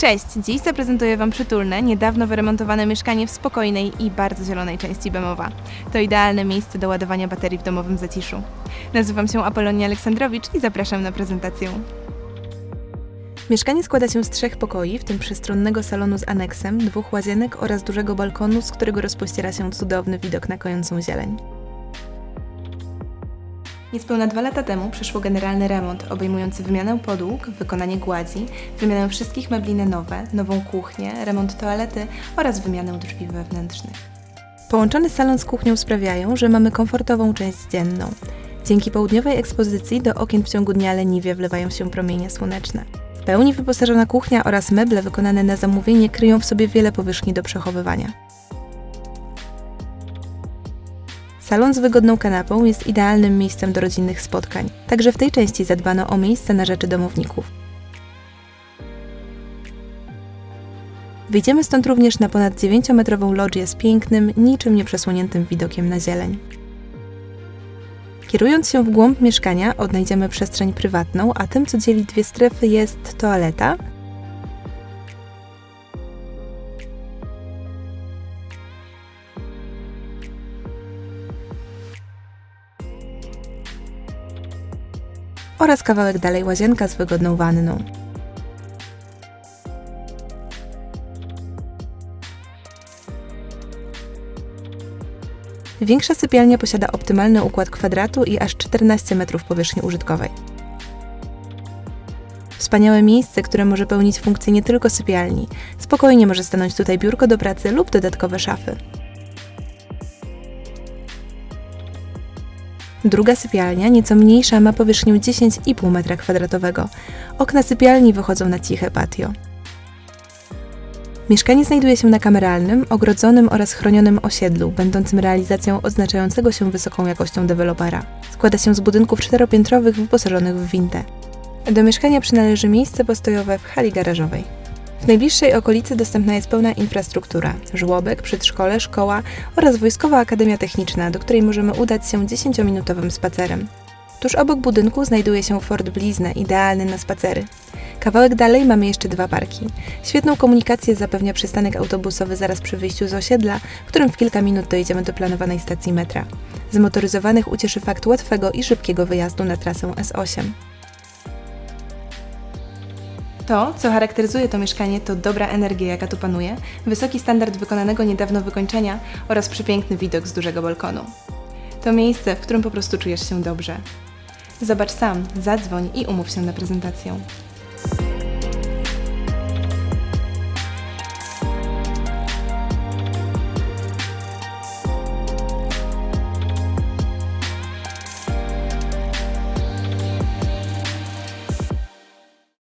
Cześć! Dziś zaprezentuję Wam przytulne, niedawno wyremontowane mieszkanie w spokojnej i bardzo zielonej części Bemowa. To idealne miejsce do ładowania baterii w domowym zaciszu. Nazywam się Apolonia Aleksandrowicz i zapraszam na prezentację. Mieszkanie składa się z trzech pokoi, w tym przestronnego salonu z aneksem, dwóch łazienek oraz dużego balkonu, z którego rozpościera się cudowny widok na kojącą zieleń. Niespełna dwa lata temu przeszło generalny remont obejmujący wymianę podłóg, wykonanie gładzi, wymianę wszystkich mebli na nowe, nową kuchnię, remont toalety oraz wymianę drzwi wewnętrznych. Połączony salon z kuchnią sprawiają, że mamy komfortową część dzienną. Dzięki południowej ekspozycji do okien w ciągu dnia leniwie wlewają się promienie słoneczne. W pełni wyposażona kuchnia oraz meble wykonane na zamówienie kryją w sobie wiele powierzchni do przechowywania. Salon z wygodną kanapą jest idealnym miejscem do rodzinnych spotkań. Także w tej części zadbano o miejsce na rzeczy domowników. Wyjdziemy stąd również na ponad 9-metrową lodżię z pięknym, niczym nieprzesłoniętym widokiem na zieleń. Kierując się w głąb mieszkania, odnajdziemy przestrzeń prywatną, a tym, co dzieli dwie strefy, jest toaleta, oraz kawałek dalej łazienka z wygodną wanną. Większa sypialnia posiada optymalny układ kwadratu i aż 14 metrów powierzchni użytkowej. Wspaniałe miejsce, które może pełnić funkcję nie tylko sypialni. Spokojnie może stanąć tutaj biurko do pracy lub dodatkowe szafy. Druga sypialnia, nieco mniejsza, ma powierzchnię 10,5 m2. Okna sypialni wychodzą na ciche patio. Mieszkanie znajduje się na kameralnym, ogrodzonym oraz chronionym osiedlu, będącym realizacją odznaczającego się wysoką jakością dewelopera. Składa się z budynków czteropiętrowych wyposażonych w wintę. Do mieszkania przynależy miejsce postojowe w hali garażowej. W najbliższej okolicy dostępna jest pełna infrastruktura: żłobek, przedszkole, szkoła oraz Wojskowa Akademia Techniczna, do której możemy udać się 10-minutowym spacerem. Tuż obok budynku znajduje się Fort Blizna, idealny na spacery. Kawałek dalej mamy jeszcze dwa parki. Świetną komunikację zapewnia przystanek autobusowy zaraz przy wyjściu z osiedla, którym w kilka minut dojedziemy do planowanej stacji metra. Zmotoryzowanych ucieszy fakt łatwego i szybkiego wyjazdu na trasę S8. To, co charakteryzuje to mieszkanie, to dobra energia, jaka tu panuje, wysoki standard wykonanego niedawno wykończenia oraz przepiękny widok z dużego balkonu. To miejsce, w którym po prostu czujesz się dobrze. Zobacz sam, zadzwoń i umów się na prezentację.